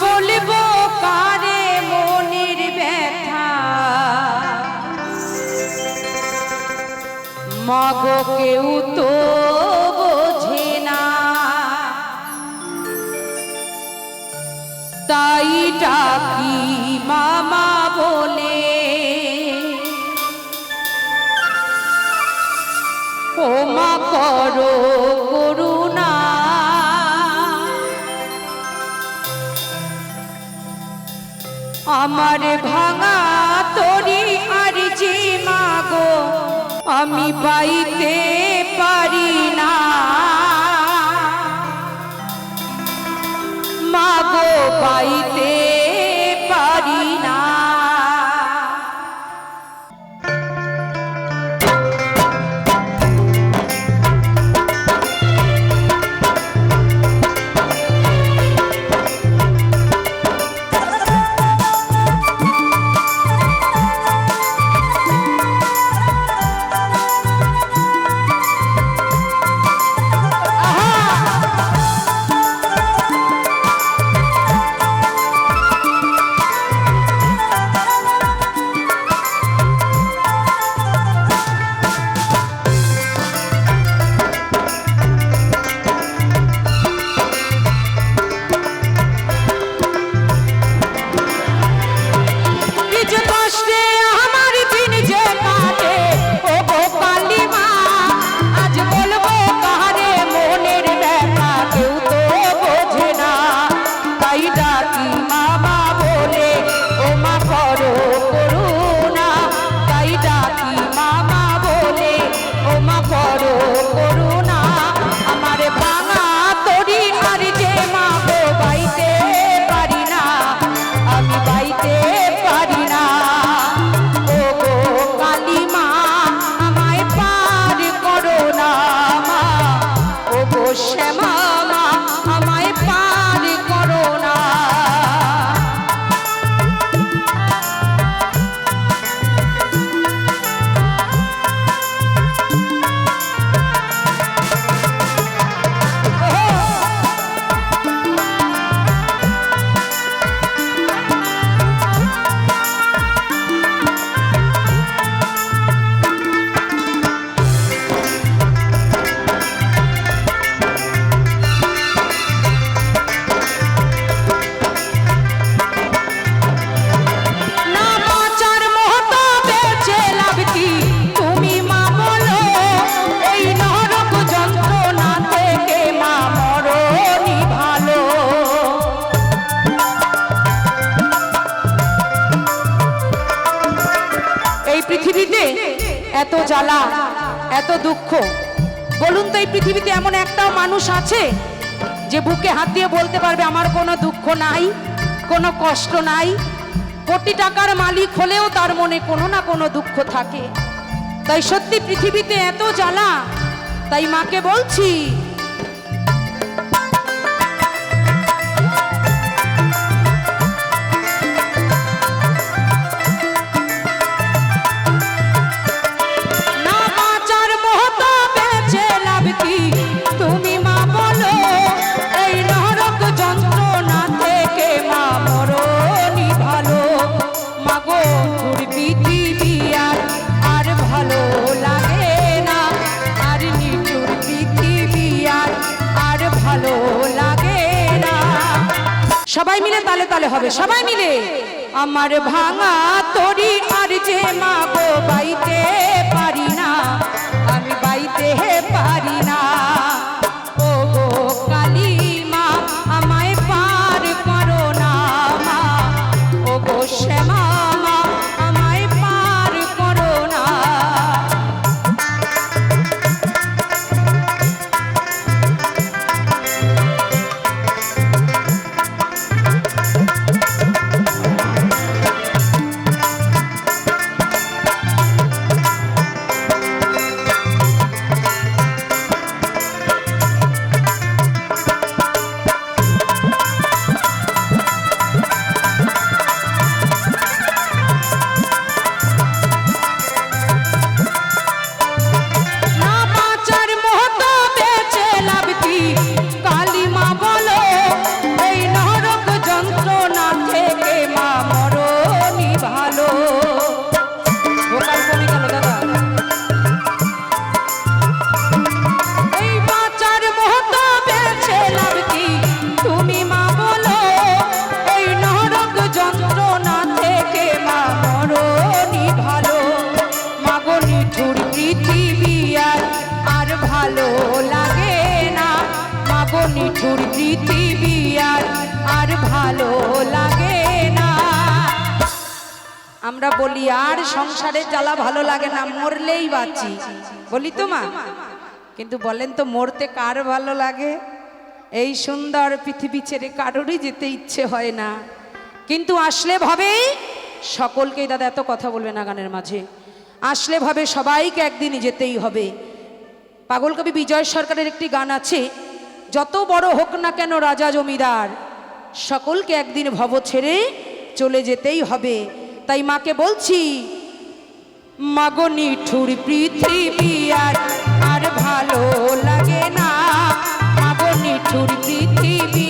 বলব কারে মনির ব্যথা? মগ কেউ তো বোঝে না। তাই ডাকি মামা বলে? আমার ভাঙা তরি আর যে মাগো আমি পাইতে পারি না। মাগো পাইতে পৃথিবীতে এত জ্বালা, এত দুঃখ। বলুন তো এই পৃথিবীতে এমন একটাও মানুষ আছে যে বুকে হাত দিয়ে বলতে পারবে, আমার কোনো দুঃখ নাই, কোনো কষ্ট নাই। কোটি টাকার মালিক হলেও তার মনে কোনো না কোনো দুঃখ থাকে। তাই সত্যি পৃথিবীতে এত জ্বালা, তাই মাকে বলছি সবাই মিলে তালে তালে হবে, সবাই মিলে। আমার ভাঙা তরি আর যে মা গো বাইতে পারি না, আমি বাইতে পারি না। ও কালী মা, আমায় না মা শ্যামা নিঠুর পৃথিবী আর আর ভালো লাগে না। আমরা বলি, আর সংসারে জ্বালা ভালো লাগে না, মরলেই বাঁচি। বলি তো মা। কিন্তু বলেন তো, মরতে কার ভালো লাগে? এই সুন্দর পৃথিবী ছেড়ে কারোরই যেতে ইচ্ছে হয় না। কিন্তু আসলে ভাবে সকলকেই দাদা এত কথা বলবে না গানের মাঝে। আসলে ভাবে সবাইকে একদিন যেতেই হবে। পাগল কবি বিজয় সরকারের একটি গান আছে যত বড় হোক না কেন রাজা জমিদার, সকলকে একদিন ভব ছেড়ে চলে যেতেই হবে। তাই মাকে বলছি, মাগো নিঠুর পৃথিবী আর আর ভালো লাগে না। মাগো নিঠুর পৃথিবী